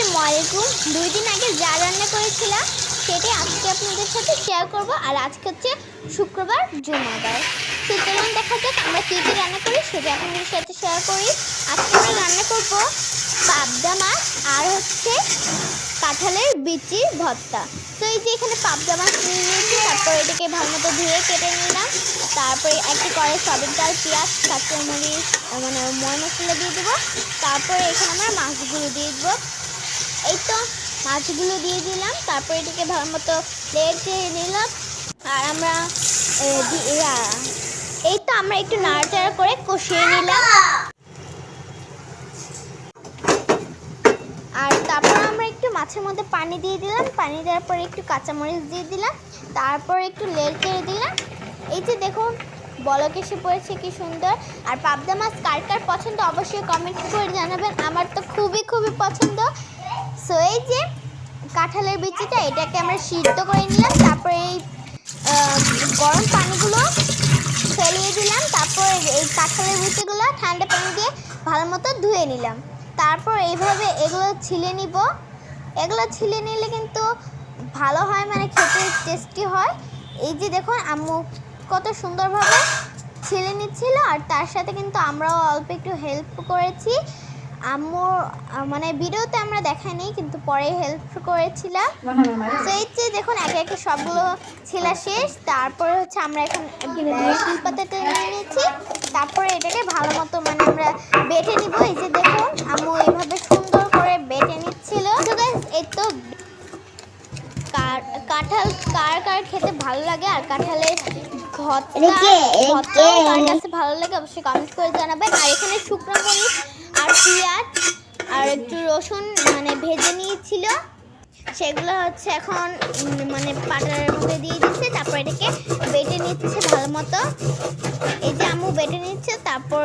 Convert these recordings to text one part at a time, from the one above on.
আসসালামু আলাইকুম দুই দিন আগে যা রান্না করেছিলাম সেটাই আজকে আপনাদের সাথে শেয়ার করব। আর আজকে হচ্ছে শুক্রবার, জুমাবার। চলুন দেখা যাক আমরা কী কী রান্না করি, সেটা আপনাদের সাথে শেয়ার করি। আজকে আমরা রান্না করব পাবদা মাছ আর হচ্ছে কাঁঠালের বিচির ভর্তা। তো এই যে এখানে পাবদা মাছ নিয়ে নিয়েছি, তারপর এটাকে ভালো মতো ধুয়ে কেটে নিলাম। তারপরে একটি করে সবের ডাল পেঁয়াজ, কাঁচামরিচ মানে ময় মশলা দিয়ে দেবো। তারপরে এখানে আমরা মাছগুলো দিয়ে দেবো। এই তো মাছগুলো দিয়ে দিলাম, তারপরে এটাকে ভালো মতো লেটে নিলাম। আর আমরা এই তো আমরা একটু নাড়াচাড়া করে কষিয়ে নিলাম। আর তারপর আমরা একটু মাছের মধ্যে পানি দিয়ে দিলাম, পানি দেওয়ার পরে একটু কাঁচামরিচ দিয়ে দিলাম, তারপর একটু লেল চেড়ে দিলাম এই যে দেখুন, বলক এসে পড়েছে, কি সুন্দর। আর পাবদা মাছ কার কার পছন্দ অবশ্যই কমেন্ট করে জানাবেন। আমার তো খুবই খুবই পছন্দ। সো এই যে কাঁঠালের বিচিটা, এটাকে আমরা সিদ্ধ করে নিলাম, তারপরে এই গরম পানিগুলো ফেলিয়ে দিলাম, তারপর এই কাঁঠালের বিচিগুলো ঠান্ডা পানি দিয়ে ভালো মতো ধুয়ে নিলাম। তারপর এইভাবে এগুলো ছিলে নিব। এগুলো ছিলে নিলে কিন্তু ভালো হয় মানে খেতে টেস্টি হয়। এই যে দেখুন, আম্মু কত সুন্দরভাবে ছিলে নিচ্ছিল, আর তার সাথে কিন্তু আমরাও অল্প একটু হেল্প করেছি। আম্মু মানে ভিডিওতে আমরা দেখাইনি কিন্তু পরে হেল্প করেছিলাম। তো এই যে দেখুন একে একে সবগুলো ছেলা শেষ। তারপরে হচ্ছে আমরা এখন শিলপাতাতে নিয়ে নিয়েছি। তারপরে এটাকে ভালো মতো মানে আমরা বেটে নিব। এই যে দেখুন আম্মু এইভাবে সুন্দর করে বেটে নিচ্ছিল। এই তো কার- কাঁঠাল কার কার খেতে ভালো লাগে আর কাঁঠালের রেখে। কার কাছে ভালো লাগে অবশ্যই কমেন্ট করে জানাবেন। আর এখানে শুকনো আর পেঁয়াজ আর একটু রসুন মানে ভেজে নিয়েছিল। সেগুলো হচ্ছে এখন মানে পাটার মধ্যে দিয়ে দিচ্ছে, তারপর এটাকে বেটে নিচ্ছে ভালো মতো। এই যে আম্মু বেটে নিচ্ছে, তারপর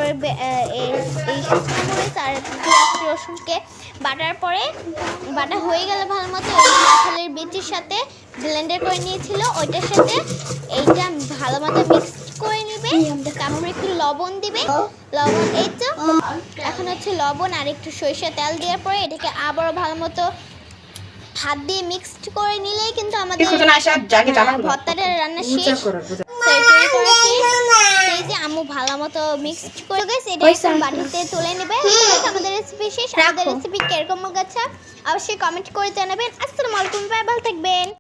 এই শুকনো আর পেঁয়াজ, রসুনকে বাটার পরে বাটা হয়ে গেলে ভালো মতো। কাঁঠালের বিচির সাথে ব্লেন্ডার করে নিয়েছিল, ওইটার সাথে এইটা ভালো মতো মিক্স তারপর একটু লবণ দিবে। লবণ এই তো। এখন হচ্ছে লবণ আর একটু সরিষা তেল দেওয়ার পরে এটাকে আবারও ভালো মতো হাত দিয়ে মিক্সড করে নিলেই কিন্তু আমাদের। ভর্তাটা রান্না শেষ। করো, বুঝা। তো এটাই করা শেষ। এই যে আম্মু ভালো মতো মিক্সড করে গেছে এটা বাটিতে তুলে নেবে। আমাদের রেসিপি শেষ। আমাদের রেসিপি কীরকম গেছে অবশ্যই কমেন্ট করে জানাবেন। আসসালামু আলাইকুম বাই ভালো থাকবেন।